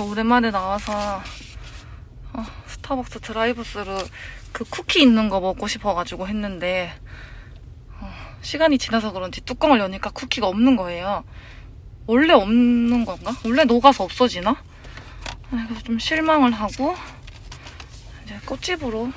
오늘 오랜만에 나와서 어, 스타벅스 드라이브스루 그 쿠키 있는 거 먹고 싶어가지고 했는데 어, 시간이 지나서 그런지 뚜껑을 여니까 쿠키가 없는 거예요. 원래 없는 건가? 원래 녹아서 없어지나? 아, 그래서 좀 실망을 하고 이제 꽃집으로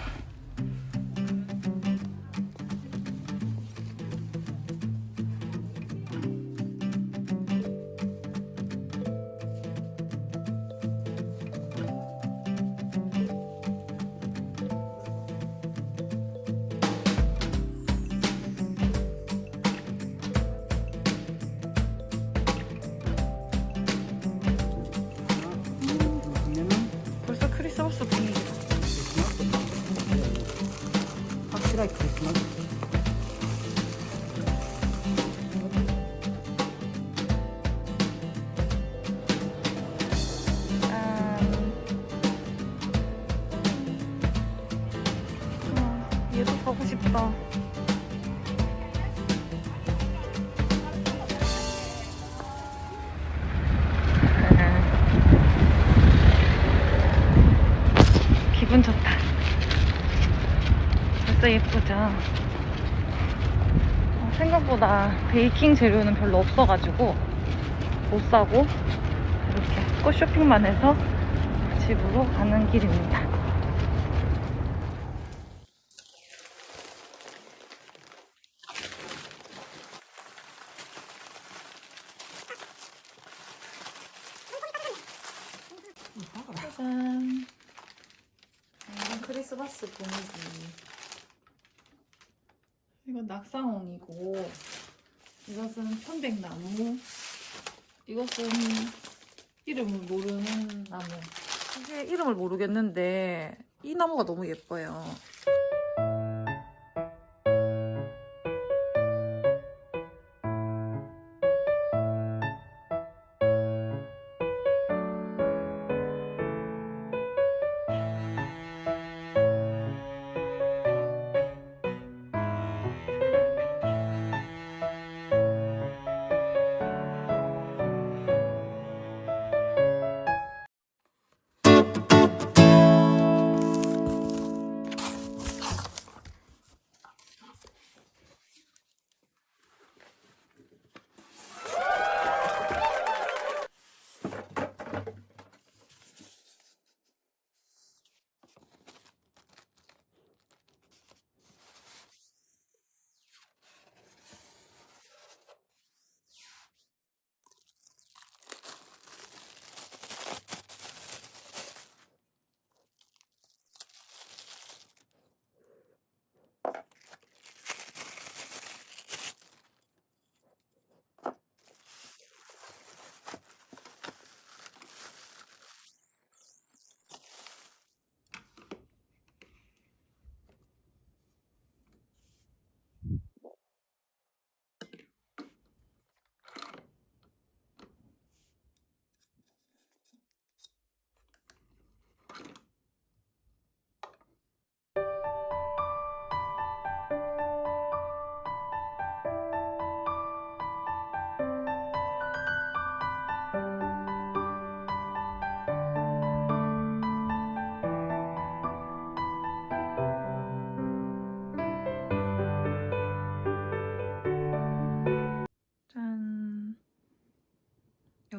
얘도 사고 싶다. 기분 좋다. 벌써 예쁘죠? 어, 생각보다 베이킹 재료는 별로 없어가지고 못 사고 이렇게 꽃 쇼핑만 해서 집으로 가는 길입니다. 완전 크리스마스 분위기. 이건 낙상홍이고 이것은 편백나무. 이것은 이름을 모르는 나무. 이게 이름을 모르겠는데 이 나무가 너무 예뻐요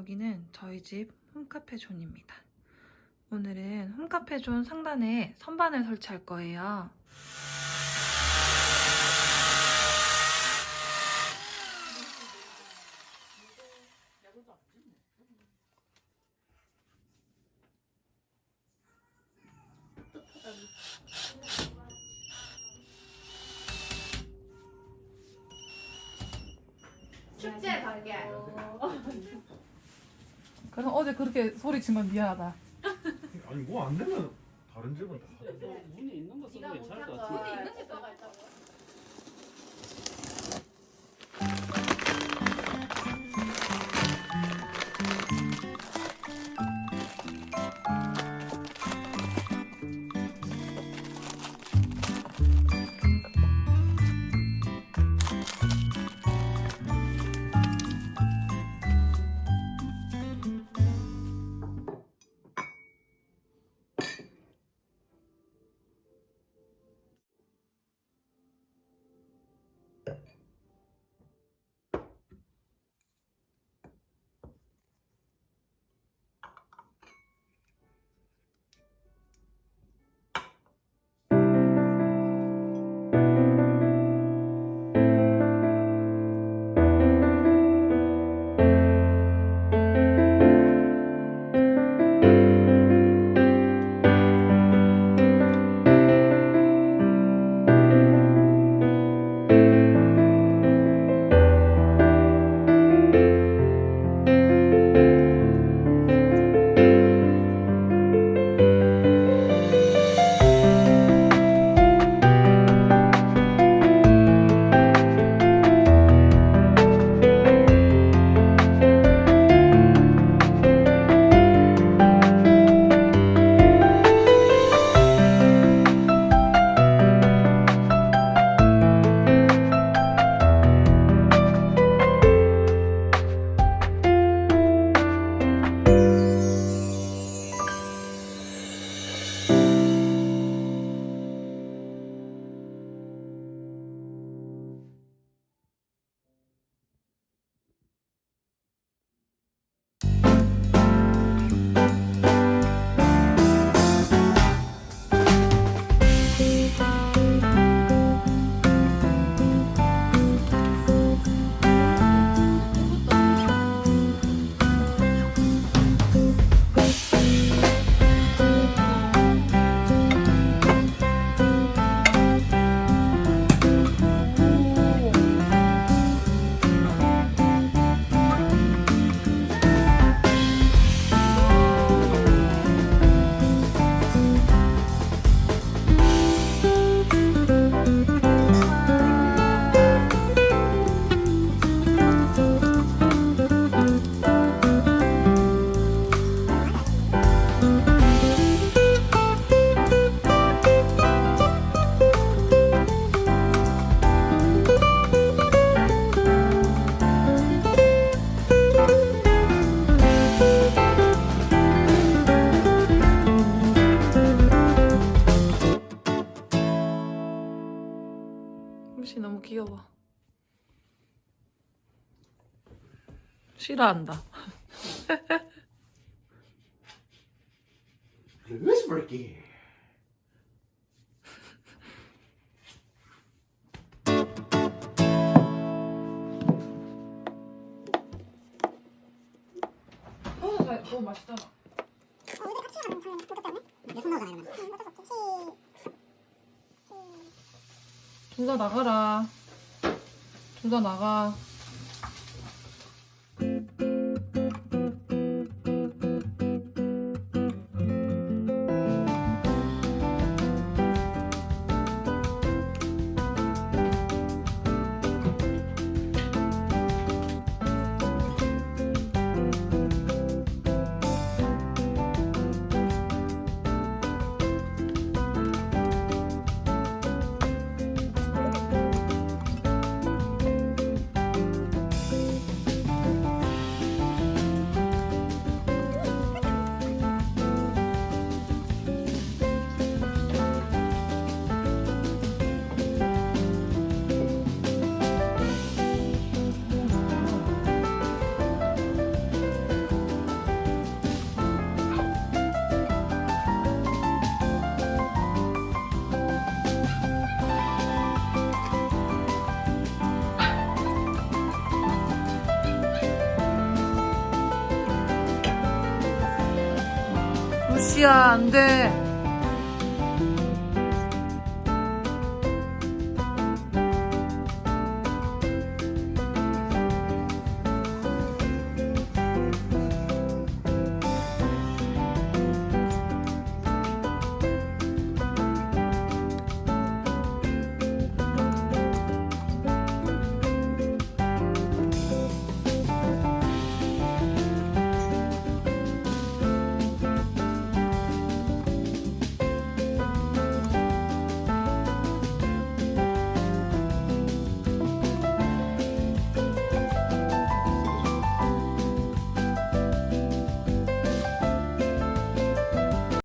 여기는 저희 집 홈카페존입니다 오늘은 홈카페존 상단에 선반을 설치할 거예요 축제 가게. 그럼 어제 그렇게 소리 친 건 미안하다. 아니 뭐 안 되면 다른 집은 다 하던데. 문이 있는 거네 싫어한다. 루스버기. 어, 너무 맛있잖아. 둘다 나가라. 둘 다 나가. 루시야, 안 돼.